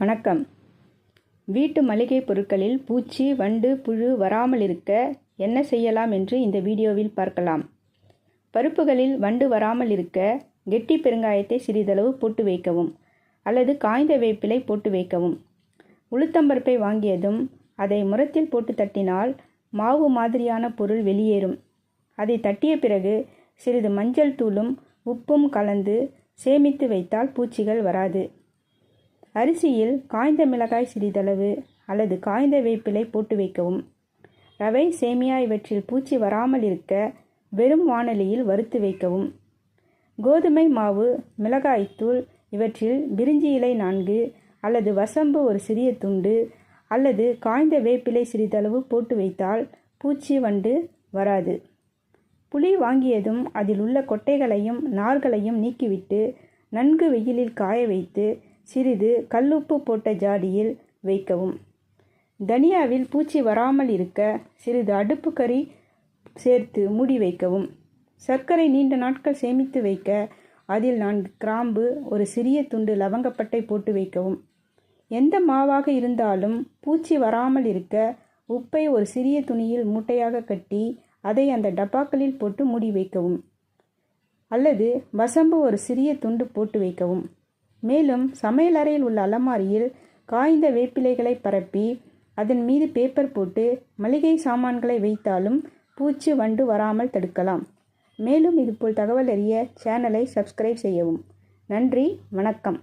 வணக்கம். வீட்டு மளிகை பொருட்களில் பூச்சி வண்டு புழு வராமல் இருக்க என்ன செய்யலாம் என்று இந்த வீடியோவில் பார்க்கலாம். பருப்புகளில் வண்டு வராமல் இருக்க கெட்டி பெருங்காயத்தை சிறிதளவு போட்டு வைக்கவும் அல்லது காய்ந்த வேப்பிலை போட்டு வைக்கவும். உளுத்தம்பருப்பை வாங்கியதும் அதை முரத்தில் போட்டு தட்டினால் மாவு மாதிரியான பொருள் வெளியேறும். அதை தட்டிய பிறகு சிறிது மஞ்சள் தூளும் உப்பும் கலந்து சேமித்து வைத்தால் பூச்சிகள் வராது. அரிசியில் காய்ந்த மிளகாய் சிறிதளவு அல்லது காய்ந்த வேப்பிலை போட்டு வைக்கவும். ரவை சேமியா இவற்றில் பூச்சி வராமல் இருக்க வெறும் வானொலியில் வறுத்து வைக்கவும். கோதுமை மாவு மிளகாய்த்தூள் இவற்றில் பிரிஞ்சி இலை நான்கு அல்லது வசம்பு ஒரு சிறிய துண்டு அல்லது காய்ந்த வேப்பிலை சிறிதளவு போட்டு வைத்தால் பூச்சி வண்டு வராது. புளி வாங்கியதும் அதில் உள்ள கொட்டைகளையும் நார்களையும் நீக்கிவிட்டு நன்கு வெயிலில் காய வைத்து சிறிது கல்லுப்பு போட்ட ஜாடியில் வைக்கவும். தனியாவில் பூச்சி வராமல் இருக்க சிறிது அடுப்பு கறி சேர்த்து மூடி வைக்கவும். சர்க்கரை நீண்ட நாட்கள் சேமித்து வைக்க அதில் நான்கு கிராம்பு ஒரு சிறிய துண்டு லவங்கப்பட்டை போட்டு வைக்கவும். எந்த மாவாக இருந்தாலும் பூச்சி வராமல் இருக்க உப்பை ஒரு சிறிய துணியில் மூட்டையாக கட்டி அதை அந்த டப்பாக்களில் போட்டு மூடி வைக்கவும். அல்லது வசம்பு ஒரு சிறிய துண்டு போட்டு வைக்கவும். மேலும் சமையலறையில் உள்ள அலமாரியில் காய்ந்த வேப்பிலைகளை பரப்பி அதன் மீது பேப்பர் போட்டு மளிகை சாமான்களை வைத்தாலும் பூச்சி வண்டு வராமல் தடுக்கலாம். மேலும் இதுபோல் தகவல் அறிய சேனலை சப்ஸ்கிரைப் செய்யவும். நன்றி வணக்கம்.